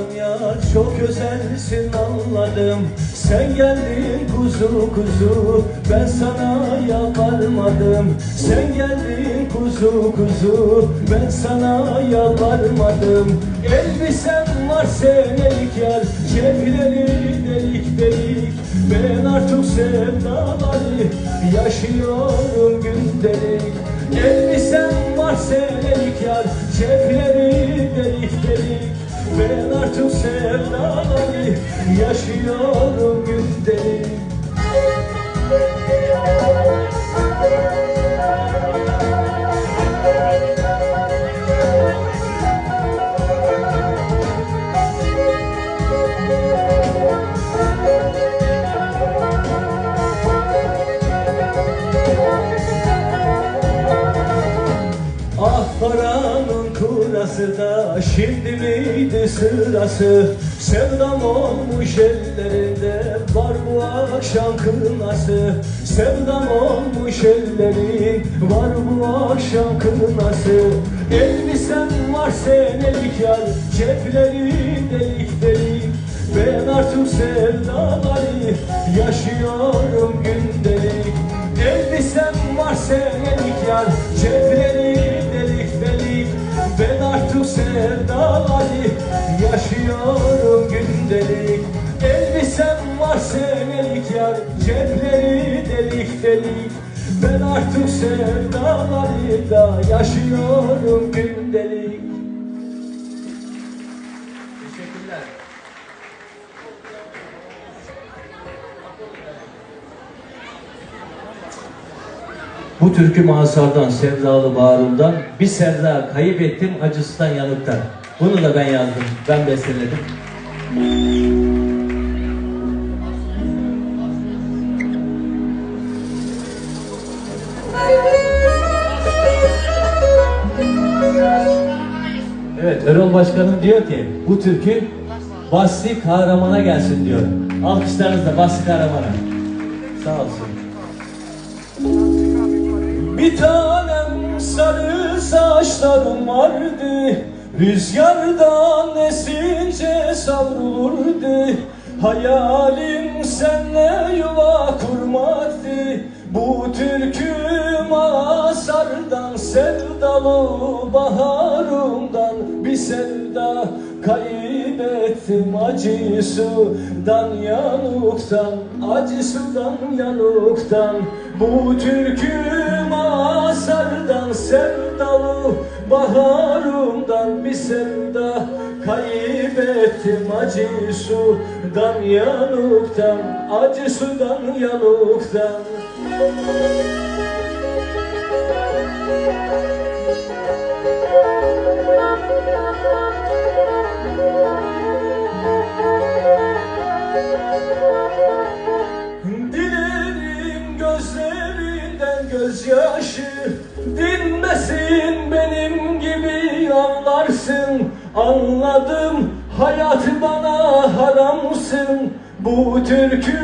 anladım ya çok özelsin anladım. Sen geldin kuzu kuzu ben sana yalvarmadım Sen geldin kuzu kuzu ben sana yalvarmadım Elbisen var senelik yar cepleri delik delik. Ben artık sevdaları yaşıyorum gündelik. Elbisen var senelik delik delik Ben artık sevdaları yaşıyorum gündelik Ah paranın kurası da şimdi miydi sırası? Sevdam olmuş ellerinde var bu akşam kınası Sevdam olmuş ellerin var bu akşam kınası Elbisen var senelik yar cepleri delik delik. Ben artık sevdaları yaşıyorum gündelik. Elbisen var senelik delik Ben artık sevdaları da yaşıyorum gündelik Teşekkürler. Bu türkü Mazhar'dan, Sevdalı Bağrım'dan bir sevda kayıp ettim acısından yanıktan. Bunu da ben yazdım, ben besteledim. Erol Başkanım diyor ki bu türkü Basri Kahraman'a gelsin diyor. Alkışlarınızla Basri Kahraman'a. Sağ olsun. Bir tanem sarı saçlarım vardı Rüzgardan esince savrulurdu Hayalim senle yuva kurmaktı Bu türkü masardan sevdalı baharımdan sevda kaybettim acı sudan yanuktan Acı sudan yanuktan Bu türkü masardan sevdalı baharımdan bir sevda kaybettim acı sudan yanuktan acı sudan yanuktan Dilerim gözyaşı Dinmesin benim gibi ağlarsın Anladım hayat bana haramsın. Bu türkü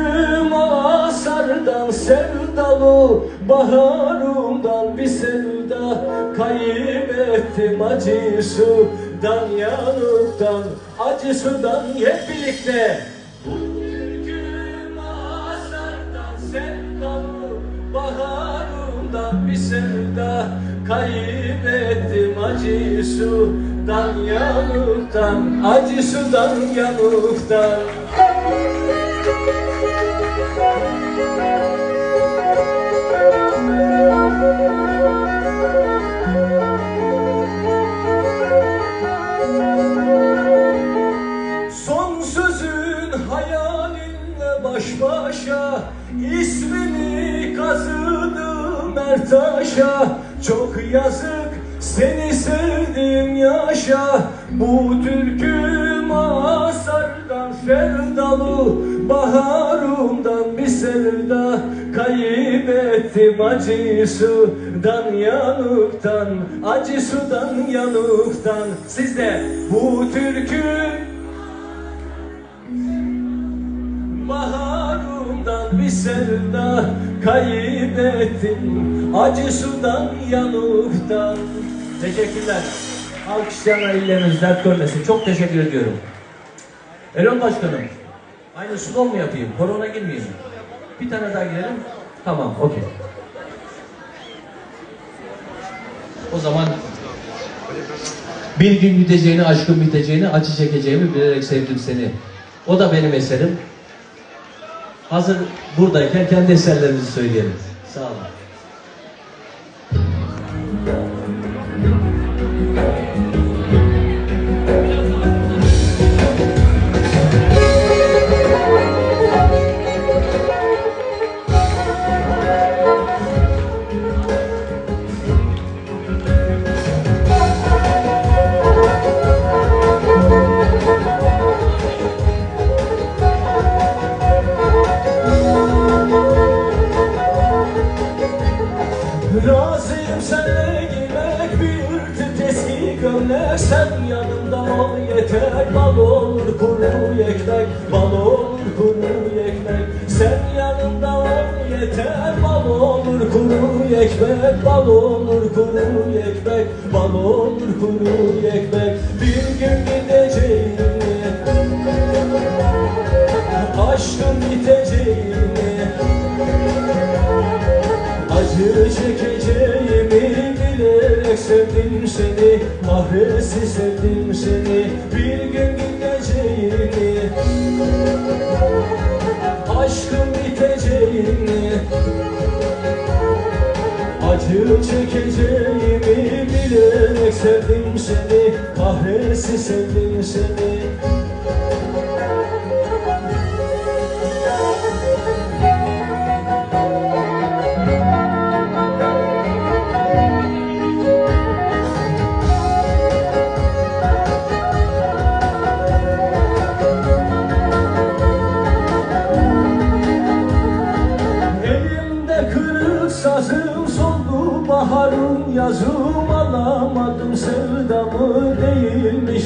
masardan sevdalı Baharımdan bir sevda. Kaybettim acı sudan yanıktan Acı sudan hep birlikte. Türküm asardan sevdalı Baharımdan bir sevda Kaybettim acı sudan yanıktan Acı sudan yanıktan her taşa Çok yazık. Seni sevdim yaşa. Bu türkü masardan sevdalı. Baharımdan bir sevda. Kaybettim acı sudan yanıktan Acı sudan yanıktan. Siz de bu türkü Baharımdan bir sevda kaybettim Acı sudan yanıktan Teşekkürler. Alkışlayanlar elleriniz dert görmesin. Çok teşekkür ediyorum. Erol Başkanım, aynı slow mu yapayım? Korona girmeyeyim? Bir tane daha girelim. Tamam, okey. O zaman bir gün gideceğini, aşkın biteceğini, acı çekeceğimi bilerek sevdim seni. O da benim eserim. Hazır buradayken kendi eserlerimizi söyleyelim. Sağ olun. Razıyım senle giymek bir tüt eski gömlek. Sen yanımda ol yeter. Bal olur kuru ekmek Bal olur kuru ekmek Sen yanımda ol yeter. Bal olur kuru ekmek Bal olur kuru ekmek Bal olur kuru ekmek sevdim seni Kahresi sevdim seni Bir gün gideceğini Aşkın biteceğini Acı çekeceğimi bilerek sevdim seni Kahresi sevdim seni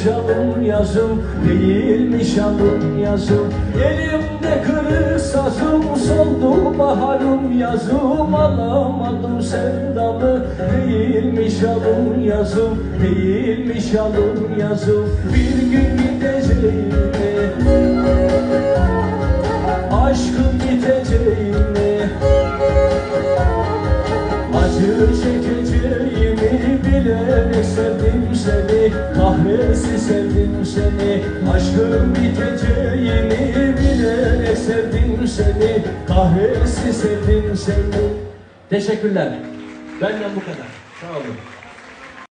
alım yazım değilmiş alım yazım Elimde kırık sazım soldu baharım yazım alamadım sevdamı değilmiş alım yazım değilmiş alım yazım bir gün gideceğimi sevdim seni Kahresi sevdim seni Aşkın biteceğini bilerek sevdim seni Kahresi sevdim seni Teşekkürler. Benden bu kadar. Sağ olun.